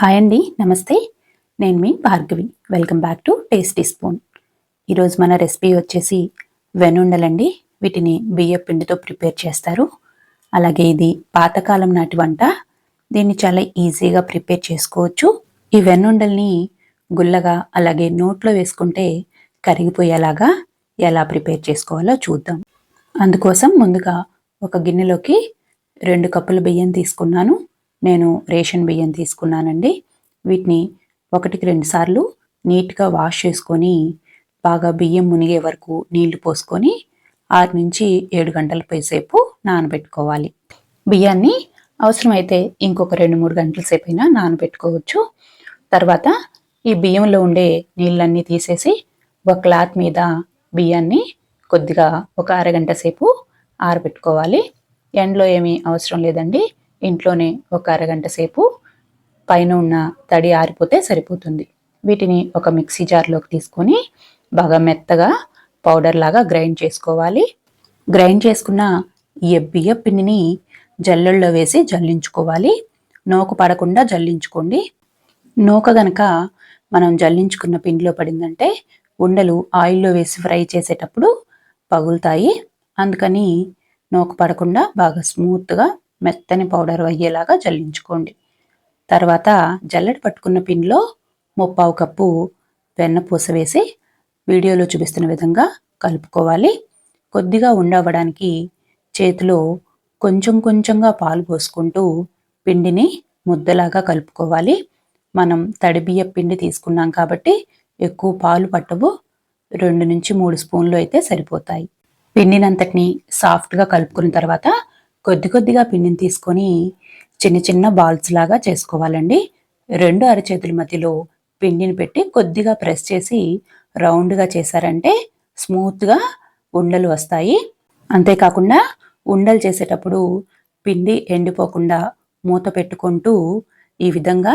Hi అండి నమస్తే. నేను మీ Bhargavi. Welcome back to tasty spoon ఈరోజు మన రెసిపీ వచ్చేసి వెనుండలండి. వీటిని బియ్య పిండితో ప్రిపేర్ చేస్తారు. అలాగే ఇది పాతకాలం నాటి వంట. దీన్ని చాలా ఈజీగా ప్రిపేర్ చేసుకోవచ్చు. ఈ వెన్నుండల్ని గుల్లగా అలాగే నోట్లో వేసుకుంటే కరిగిపోయేలాగా ఎలా ప్రిపేర్ చేసుకోవాలో చూద్దాం. అందుకోసం ముందుగా ఒక గిన్నెలోకి రెండు కప్పుల బియ్యం తీసుకున్నాను. నేను రేషన్ బియ్యం తీసుకున్నానండి. వీటిని ఒకటికి రెండు సార్లు నీట్గా వాష్ చేసుకొని బాగా బియ్యం మునిగే వరకు నీళ్ళు పోసుకొని ఆరు నుంచి ఏడు గంటల పైసేపు నానబెట్టుకోవాలి. బియ్యాన్ని అవసరమైతే ఇంకొక రెండు మూడు గంటల సేపు అయినా నానబెట్టుకోవచ్చు. తర్వాత ఈ బియ్యంలో ఉండే నీళ్ళన్నీ తీసేసి ఒక క్లాత్ మీద బియ్యాన్ని కొద్దిగా ఒక అరగంట సేపు ఆరబెట్టుకోవాలి. ఎండలో ఏమీ అవసరం లేదండి. ఇంట్లోనే ఒక అరగంట సేపు పైన ఉన్న తడి ఆరిపోతే సరిపోతుంది. వీటిని ఒక మిక్సీ జార్లోకి తీసుకొని బాగా మెత్తగా పౌడర్ లాగా గ్రైండ్ చేసుకోవాలి. గ్రైండ్ చేసుకున్న ఈ బియ్య పిండిని జల్లెల్లో వేసి జల్లించుకోవాలి. నోకు పడకుండా జల్లించుకోండి. నూక గనక మనం జల్లించుకున్న పిండిలో పడిందంటే ఉండలు ఆయిల్లో వేసి ఫ్రై చేసేటప్పుడు పగులుతాయి. అందుకని నూక పడకుండా బాగా స్మూత్గా మెత్తని పౌడర్ అయ్యేలాగా జల్లించుకోండి. తర్వాత జల్లెడ పట్టుకున్న పిన్లో ముప్పావు కప్పు వెన్న పూస వేసి వీడియోలో చూపిస్తున్న విధంగా కలుపుకోవాలి. కొద్దిగా ఉండవడానికి చేతిలో కొంచెం కొంచెంగా పాలు పోసుకుంటూ పిండిని ముద్దలాగా కలుపుకోవాలి. మనం తడి బియ్య పిండి తీసుకున్నాం కాబట్టి ఎక్కువ పాలు పట్టవు. రెండు నుంచి మూడు స్పూన్లు అయితే సరిపోతాయి. పిండినంతటిని సాఫ్ట్గా కలుపుకున్న తర్వాత కొద్ది కొద్దిగా పిండిని తీసుకొని చిన్న చిన్న బాల్స్ లాగా చేసుకోవాలండి. రెండు అరచేతుల మధ్యలో పిండిని పెట్టి కొద్దిగా ప్రెస్ చేసి రౌండ్గా చేశారంటే స్మూత్గా ఉండలు వస్తాయి. అంతేకాకుండా ఉండలు చేసేటప్పుడు పిండి ఎండిపోకుండా మూత పెట్టుకుంటూ ఈ విధంగా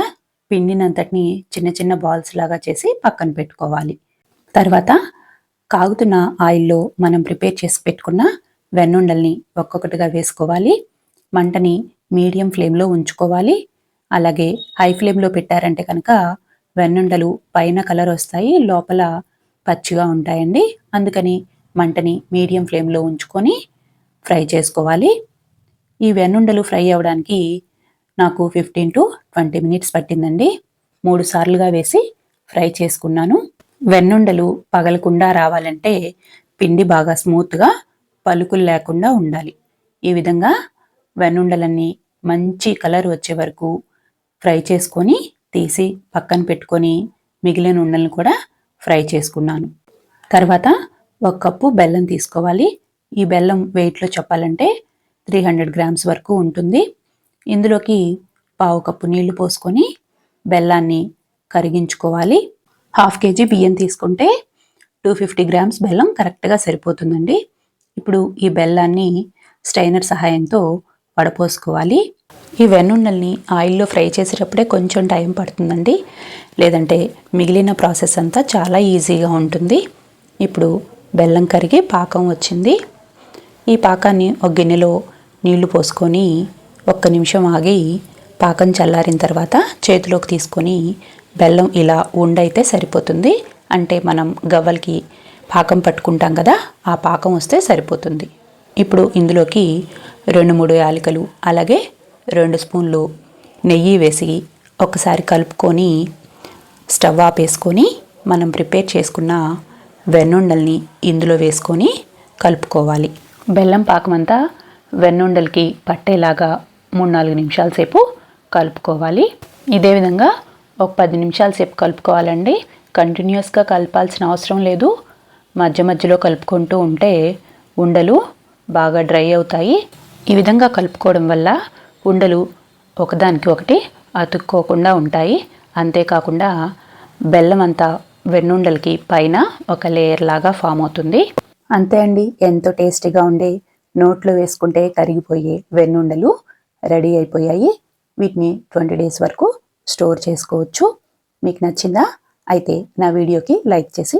పిండినంతటిని చిన్న చిన్న బాల్స్ లాగా చేసి పక్కన పెట్టుకోవాలి. తర్వాత కాగుతున్న ఆయిల్లో మనం ప్రిపేర్ చేసి పెట్టుకున్న వెన్నుండల్ని ఒక్కొక్కటిగా వేసుకోవాలి. మంటని మీడియం ఫ్లేమ్లో ఉంచుకోవాలి. అలాగే హై ఫ్లేమ్లో పెట్టారంటే కనుక వెన్నుండలు పైన కలర్ వస్తాయి లోపల పచ్చిగా ఉంటాయండి. అందుకని మంటని మీడియం ఫ్లేమ్లో ఉంచుకొని ఫ్రై చేసుకోవాలి. ఈ వెన్నుండలు ఫ్రై అవ్వడానికి నాకు ఫిఫ్టీన్ టు ట్వంటీ మినిట్స్ పట్టిందండి. మూడు సార్లుగా వేసి ఫ్రై చేసుకున్నాను. వెన్నుండలు పగలకుండా రావాలంటే పిండి బాగా స్మూత్గా పలుకులు లేకుండా ఉండాలి. ఈ విధంగా వెన్నుండలన్నీ మంచి కలర్ వచ్చే వరకు ఫ్రై చేసుకొని తీసి పక్కన పెట్టుకొని మిగిలిన ఉండలను కూడా ఫ్రై చేసుకున్నాను. తర్వాత ఒక కప్పు బెల్లం తీసుకోవాలి. ఈ బెల్లం వెయిట్లో చెప్పాలంటే త్రీ హండ్రెడ్ గ్రామ్స్ వరకు ఉంటుంది. ఇందులోకి పావు కప్పు నీళ్ళు పోసుకొని బెల్లాన్ని కరిగించుకోవాలి. హాఫ్ కేజీ బియ్యం తీసుకుంటే టూ ఫిఫ్టీ గ్రామ్స్ బెల్లం కరెక్ట్గా సరిపోతుందండి. ఇప్పుడు ఈ బెల్లాన్ని స్టైనర్ సహాయంతో వడపోసుకోవాలి. ఈ వెన్నున్నల్ని ఆయిల్లో ఫ్రై చేసేటప్పుడే కొంచెం టైం పడుతుందండి. లేదంటే మిగిలిన ప్రాసెస్ అంతా చాలా ఈజీగా ఉంటుంది. ఇప్పుడు బెల్లం కరిగి పాకం వచ్చింది. ఈ పాకాన్ని ఒక గిన్నెలో నీళ్ళు పోసుకొని ఒక్క నిమిషం ఆగి పాకం చల్లారిన తర్వాత చేతిలోకి తీసుకొని బెల్లం ఇలా ఉండైతే సరిపోతుంది. అంటే మనం గవ్వలకి పాకం పట్టుకుంటాం కదా ఆ పాకం వస్తే సరిపోతుంది. ఇప్పుడు ఇందులోకి రెండు మూడు యాలకలు అలాగే రెండు స్పూన్లు నెయ్యి వేసి ఒకసారి కలుపుకొని స్టవ్ ఆపేసుకొని మనం ప్రిపేర్ చేసుకున్న వెన్నుండల్ని ఇందులో వేసుకొని కలుపుకోవాలి. బెల్లం పాకం అంతా వెన్నుండలకి పట్టేలాగా మూడు నాలుగు నిమిషాల సేపు కలుపుకోవాలి. ఇదే విధంగా ఒక పది నిమిషాల సేపు కలుపుకోవాలండి. కంటిన్యూస్గా కలపాల్సిన అవసరం లేదు. మధ్య మధ్యలో కలుపుకుంటూ ఉంటే ఉండలు బాగా డ్రై అవుతాయి. ఈ విధంగా కలుపుకోవడం వల్ల ఉండలు ఒకదానికి ఒకటి అతుక్కోకుండా ఉంటాయి. అంతేకాకుండా బెల్లం అంతా వెన్నుండలకి పైన ఒక లేయర్ లాగా ఫామ్ అవుతుంది. అంతే అండి. ఎంతో టేస్టీగా ఉండే నోట్లో వేసుకుంటే కరిగిపోయే వెన్నుండలు రెడీ అయిపోయాయి. వీటిని ట్వంటీ డేస్ వరకు స్టోర్ చేసుకోవచ్చు. మీకు నచ్చిందా? అయితే నా వీడియోకి లైక్ చేసి